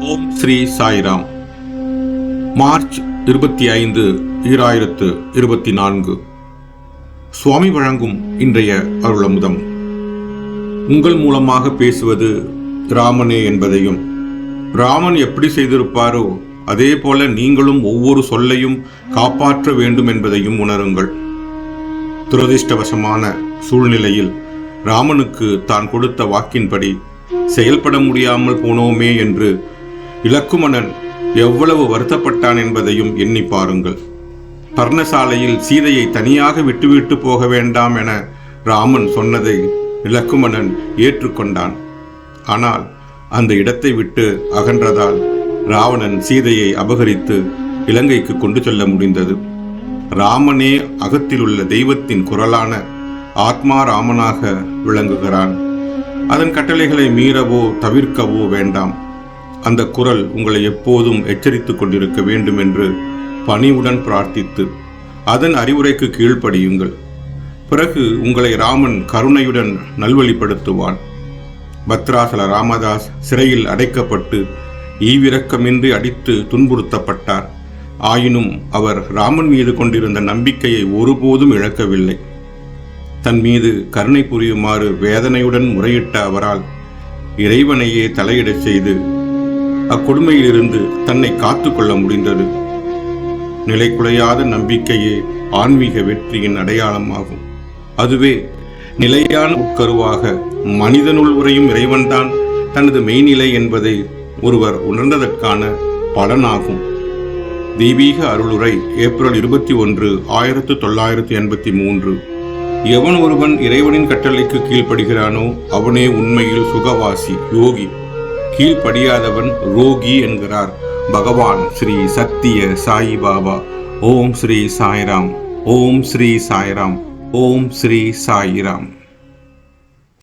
ஓம் Sri Sairam. March இருபத்தி ஐந்து ஈராயிரத்து இருபத்தி நான்கு. சுவாமி வழங்கும் இன்றைய அருளமுதம். உங்கள் மூலமாக பேசுவது ராமனே என்பதையும் ராமன் எப்படி செய்திருப்பாரோ அதே போல நீங்களும் ஒவ்வொரு சொல்லையும் காப்பாற்ற வேண்டும் என்பதையும் உணருங்கள். துரதிர்ஷ்டவசமான சூழ்நிலையில் ராமனுக்கு தான் கொடுத்த வாக்கின்படி செயல்பட முடியாமல் போனோமே என்று இலக்குமணன் எவ்வளவு வருத்தப்பட்டான் என்பதையும் எண்ணி பாருங்கள். பர்ணசாலையில் சீதையை தனியாக விட்டுவிட்டு போக வேண்டாம் என ராமன் சொன்னதை இலக்குமணன் ஏற்றுக்கொண்டான். ஆனால் அந்த இடத்தை விட்டு அகன்றதால் ராவணன் சீதையை அபகரித்து இலங்கைக்கு கொண்டு செல்ல முடிந்தது. ராமனே அகத்திலுள்ள தெய்வத்தின் குரலான ஆத்மா ராமனாக விளங்குகிறான். அதன் கட்டளைகளை மீறவோ தவிர்க்கவோ வேண்டாம். அந்த குரல் உங்களை எப்போதும் எச்சரித்துக் கொண்டிருக்க வேண்டும் என்று பணிவுடன் பிரார்த்தித்து அதன் அறிவுரைக்கு கீழ்ப்படியுங்கள். பிறகு உங்களை ராமன் கருணையுடன் நல்வழிப்படுத்துவான். பத்ராசல ராமதாஸ் சிறையில் அடைக்கப்பட்டு ஈவிரக்கமின்றி அடித்து துன்புறுத்தப்பட்டார். ஆயினும் அவர் ராமன் மீது கொண்டிருந்த நம்பிக்கையை ஒருபோதும் இழக்கவில்லை. தன் மீது கருணை புரியுமாறு வேதனையுடன் முறையிட்ட அவரால் இறைவனையே தலையிடச் செய்து அக்கொடுமையிலிருந்து தன்னை காத்து கொள்ள முடிந்தது. நிலைக்குலையாத நம்பிக்கையே ஆன்மீக வெற்றியின் அடையாளமாகும். அதுவே நிலையான உட்கருவாக மனிதனுள் உரையும் இறைவன்தான் தனது மெய்நிலை என்பதை ஒருவர் உணர்ந்ததற்கான பலனாகும். தெய்வீக அருளுரை ஏப்ரல் இருபத்தி ஒன்று ஆயிரத்து தொள்ளாயிரத்து எண்பத்தி மூன்று. எவன் ஒருவன் இறைவனின் கட்டளைக்கு கீழ்ப்படுகிறானோ அவனே உண்மையில் சுகவாசி யோகி. கீழ்ப்படியாதவன் ரோகி என்கிறார். பகவான் ஸ்ரீ சத்திய சாயி பாபா. ஓம் ஸ்ரீ சாய்ராம். ஓம் ஸ்ரீ சாய்ராம். ஓம் ஸ்ரீ சாய்ராம்.